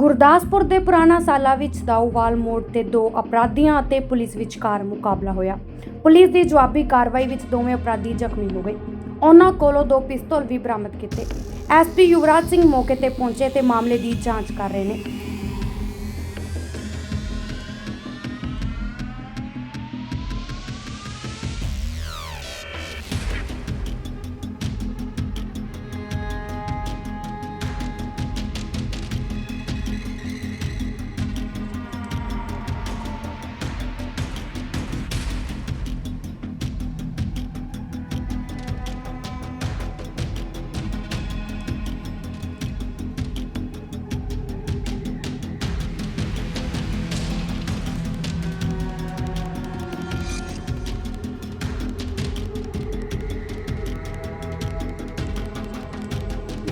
ਗੁਰਦਾਸਪੁਰ ਦੇ ਪੁਰਾਣਾ ਸਾਲਾ ਵਿੱਚ ਦਾਊਵਾਲ ਮੋੜ ਤੇ ਦੋ ਅਪਰਾਧੀਆਂ ਅਤੇ ਪੁਲਿਸ ਵਿਚਕਾਰ ਮੁਕਾਬਲਾ ਹੋਇਆ। ਪੁਲਿਸ ਦੀ ਜਵਾਬੀ ਕਾਰਵਾਈ ਵਿੱਚ ਦੋਵੇਂ ਅਪਰਾਧੀ ਜ਼ਖਮੀ ਹੋ ਗਏ। ਉਹਨਾਂ ਕੋਲੋਂ ਦੋ ਪਿਸਤੌਲ ਵੀ ਬਰਾਮਦ ਕੀਤੇ। ਐਸਪੀ ਯੁਵਰਾਜ ਸਿੰਘ ਮੌਕੇ ਤੇ ਪਹੁੰਚੇ ਤੇ ਮਾਮਲੇ ਦੀ ਜਾਂਚ ਕਰ ਰਹੇ ਨੇ।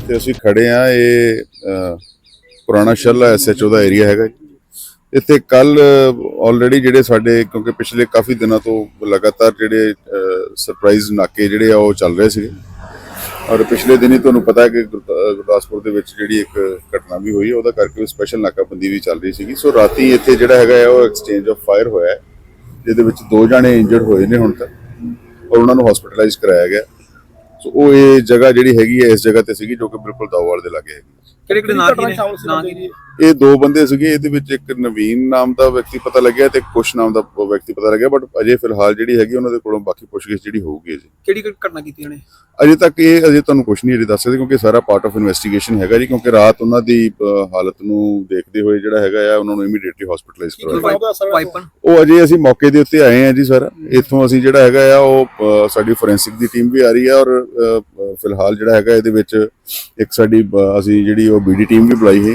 ਤੇ ਅਸੀਂ ਖੜੇ ਆ ਇਹ ਅਹ, ਪੁਰਾਣਾ ਸ਼ੱਲਾ ਐਸਐਚਓ ਦਾ ਏਰੀਆ ਹੈਗਾ ਜੀ। ਇੱਥੇ ਕੱਲ ਆਲਰੇਡੀ ਜਿਹੜੇ ਸਾਡੇ ਕਿਉਂਕਿ ਪਿਛਲੇ ਕਾਫੀ ਦਿਨਾਂ ਤੋਂ ਲਗਾਤਾਰ ਜਿਹੜੇ ਸਰਪ੍ਰਾਈਜ਼ ਨਾਕੇ ਜਿਹੜੇ ਆ ਉਹ ਚੱਲ ਰਹੇ ਸੀਗੇ। ਔਰ ਪਿਛਲੇ ਦਿਨੀ ਤੁਹਾਨੂੰ ਪਤਾ ਹੈ ਕਿ ਗੁਰਦਾ- ਗੁਰਦਾਸਪੁਰ ਦੇ ਵਿੱਚ ਜਿਹੜੀ ਇੱਕ ਘਟਨਾ ਵੀ ਹੋਈ ਹੈ ਉਹਦਾ ਕਰਕੇ ਸਪੈਸ਼ਲ ਨਾਕਾਬੰਦੀ ਵੀ ਚੱਲ ਰਹੀ ਸੀਗੀ। ਸੋ ਰਾਤੀ ਇੱਥੇ ਜਿਹੜਾ ਹੈਗਾ ਹੈ ਉਹ ਐਕਸਚੇਂਜ ਆਫ ਫਾਇਰ ਹੋਇਆ ਜਿਹਦੇ ਵਿੱਚ ਦੋ ਜਾਣੇ ਇੰਜਰਡ ਹੋਏ ਨੇ ਹੁਣ ਤੱਕ ਔਰ ਉਹਨਾਂ ਨੂੰ ਹਸਪੀਟਲਾਈਜ਼ ਕਰਾਇਆ ਗਿਆ। ਸੋ ਉਹ ਇਹ ਜਗ੍ਹਾ ਜਿਹੜੀ ਹੈਗੀ ਹੈ, ਇਸ ਜਗ੍ਹਾ ਤੇ ਸੀਗੀ ਜੋ ਕਿ ਬਿਲਕੁਲ ਦਾਊਵਾਲ ਦੇ ਲਾਗੇ ਹੈਗੀ ਕਿਹੜੇ ਕਿਹੜੇ ਨਾਂ ਕੀ ਨੇ? ਇਹ ਦੋ ਬੰਦੇ ਸੀਗੇ ਇਹਦੇ ਵਿੱਚ ਇੱਕ ਨਵੀਨ ਨਾਮ ਦਾ ਵਿਅਕਤੀ ਪਤਾ ਲੱਗਿਆ ਤੇ ਕੁਸ਼ ਨਾਮ ਦਾ ਵਿਅਕਤੀ ਪਤਾ ਲੱਗਿਆ ਬਟ ਅਜੇ ਫਿਲਹਾਲ ਜਿਹੜੀ ਹੈਗੀ ਉਹਨਾਂ ਦੇ ਕੋਲੋਂ ਬਾਕੀ ਪੁੱਛਗਿੱਛ ਜਿਹੜੀ ਹੋਊਗੀ ਜੀ ਕਿਹੜੀ ਕਿਹੜੀ ਘਟਨਾ ਕੀਤੀ ਉਹਨੇ ਅਜੇ ਤੱਕ ਇਹ ਅਜੇ ਤੁਹਾਨੂੰ ਕੁਝ ਨਹੀਂ ਅਜੇ ਦੱਸ ਸਕਦੇ ਕਿਉਂਕਿ ਸਾਰਾ ਪਾਰਟ ਆਫ ਇਨਵੈਸਟੀਗੇਸ਼ਨ ਹੈਗਾ ਜੀ ਕਿਉਂਕਿ ਰਾਤ ਉਹਨਾਂ ਦੀ ਹਾਲਤ ਨੂੰ ਦੇਖਦੇ ਹੋਏ ਜਿਹੜਾ ਹੈਗਾ ਆ ਉਹਨਾਂ ਨੂੰ ਇਮੀਡੀਏਟਲੀ ਹਸਪੀਟਲਾਈਜ਼ ਕਰਵਾਇਆ ਉਹ ਅਜੇ ਅਸੀਂ ਮੌਕੇ ਦੇ ਉੱਤੇ ਆਏ ਆ ਜੀ ਸਰ। ਇੱਥੋਂ ਅਸੀਂ ਜਿਹੜਾ ਹੈਗਾ ਆ ਉਹ ਸਾਡੀ ਫੋਰੈਂਸਿਕ ਦੀ ਟੀਮ ਵੀ ਆ ਰਹੀ ਹੈ ਔਰ ਫਿਲਹਾਲ ਜਿਹੜਾ ਹੈਗਾ ਇਹਦੇ ਵਿੱਚ ਇੱਕ ਸਾਡੀ ਬ- ਅਸੀਂ ਜਿਹੜੀ ਉਹ ਬੀਡੀ ਟੀਮ ਵੀ ਬੁਲਾਈ ਹੈ